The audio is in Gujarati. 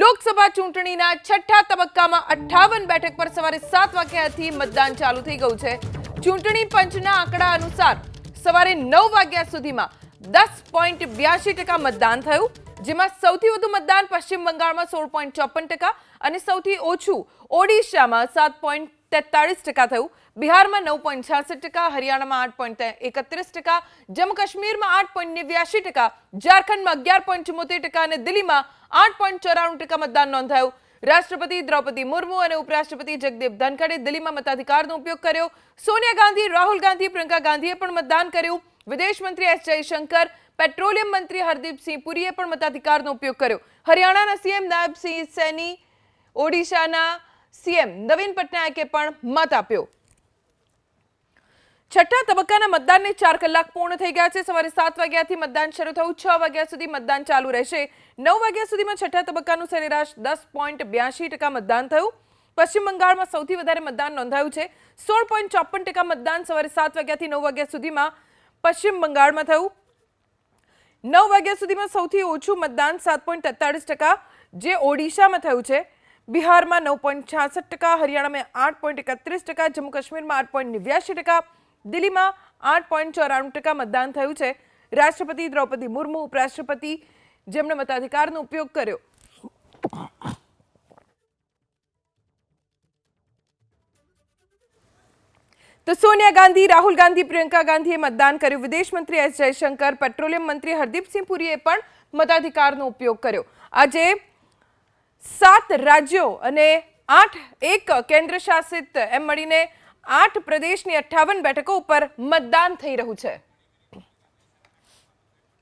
લોકસભા ચૂંટણીના છઠ્ઠા તબક્કામાં અઠ્ઠાવન બેઠક પર સવારે સાત વાગ્યાથી મતદાન ચાલુ થઈ ગયું છે. ચૂંટણી પંચના આંકડા અનુસાર સવારે નવ વાગ્યા સુધીમાં દસ પોઈન્ટ બ્યાસી ટકા મતદાન થયું, જેમાં સૌથી વધુ મતદાન પશ્ચિમ બંગાળમાં સોળ પોઈન્ટ ચોપન ટકા અને સૌથી ઓછું ઓડિશામાં સાત પોઈન્ટ તેતાળીસ ટકા થયું. બિહારમાં નવ પોઈન્ટ છાસઠ ટકા, હરિયાણામાં આઠ પોઈન્ટ એકત્રીસ ટકા જમ્મુ કાશ્મીરમાં આઠ પોઈન્ટ નેવ્યાસી ટકા, ઝારખંડમાં અગિયાર પોઈન્ટ ચુમ્મોતેર ટકા અને દિલ્હીમાં આઠ પોઈન્ટ ચોરાણું ટકા મતદાન નોંધાયું. રાષ્ટ્રપતિ દ્રૌપદી મુર્મુ અને ઉપરાષ્ટ્રપતિ જગદીપ ધનખડે દિલ્હીમાં મતાધિકારનો ઉપયોગ કર્યો. સોનિયા ગાંધી, રાહુલ ગાંધી, પ્રિયંકા ગાંધીએ પણ મતદાન કર્યું. વિદેશ મંત્રી એસ જયશંકર, પેટ્રોલિયમ મંત્રી હરદીપસિંહ પુરીએ પણ મતાધિકારનો ઉપયોગ કર્યો. હરિયાણાના સીએમ નાયબસિંહ સૈની, ઓડિશાના સીએમ નવીન પટનાયકે પણ મત આપ્યો. છઠ્ઠા તબક્કાના મતદાનને ચાર કલાક પૂર્ણ થઈ ગયા છે. સવારે સાત વાગ્યાથી મતદાન શરૂ થયું. છ વાગ્યા સુધી મતદાન ચાલુ રહેશે. નવ વાગ્યા સુધીમાં છઠ્ઠા તબક્કાનું સરેરાશ દસ પોઈન્ટ બ્યાસી ટકા મતદાન થયું. પશ્ચિમ બંગાળમાં સૌથી વધારે મતદાન નોંધાયું છે. સોળ પોઈન્ટ ચોપન ટકા મતદાન સવારે સાત વાગ્યાથી નવ વાગ્યા સુધીમાં પશ્ચિમ બંગાળમાં થયું. નવ વાગ્યા સુધીમાં સૌથી ઓછું મતદાન સાત પોઈન્ટ ટકા જે ઓડિશામાં થયું છે. બિહારમાં નવ પોઈન્ટ છાસઠ ટકા, હરિયાણામાં આઠ પોઈન્ટ એકત્રીસ ટકા જમ્મુ કાશ્મીરમાં આઠ પોઈન્ટ નેવ્યાસી ટકા, દિલ્હીમાં આઠ પોઈન્ટ ચોરાણું ટકા મતદાન થયું છે. રાષ્ટ્રપતિ દ્રૌપદી મુર્મુ ઉપરાષ્ટ્રપતિ, જેમણે મતાધિકારનો ઉપયોગ કર્યો. તો સોનિયા ગાંધી, રાહુલ ગાંધી, પ્રિયંકા ગાંધીએ મતદાન કર્યું. વિદેશ મંત્રી એસ. જયશંકર, પેટ્રોલિયમ મંત્રી હરદીપસિંહ પુરીએ પણ મતાધિકારનો ઉપયોગ કર્યો. આજે સાત રાજ્યો અને આઠ એક કેન્દ્ર શાસિત એમ મળીને આઠ પ્રદેશની અઠ્ઠાવન બેઠકો ઉપર મતદાન થઈ રહ્યું છે.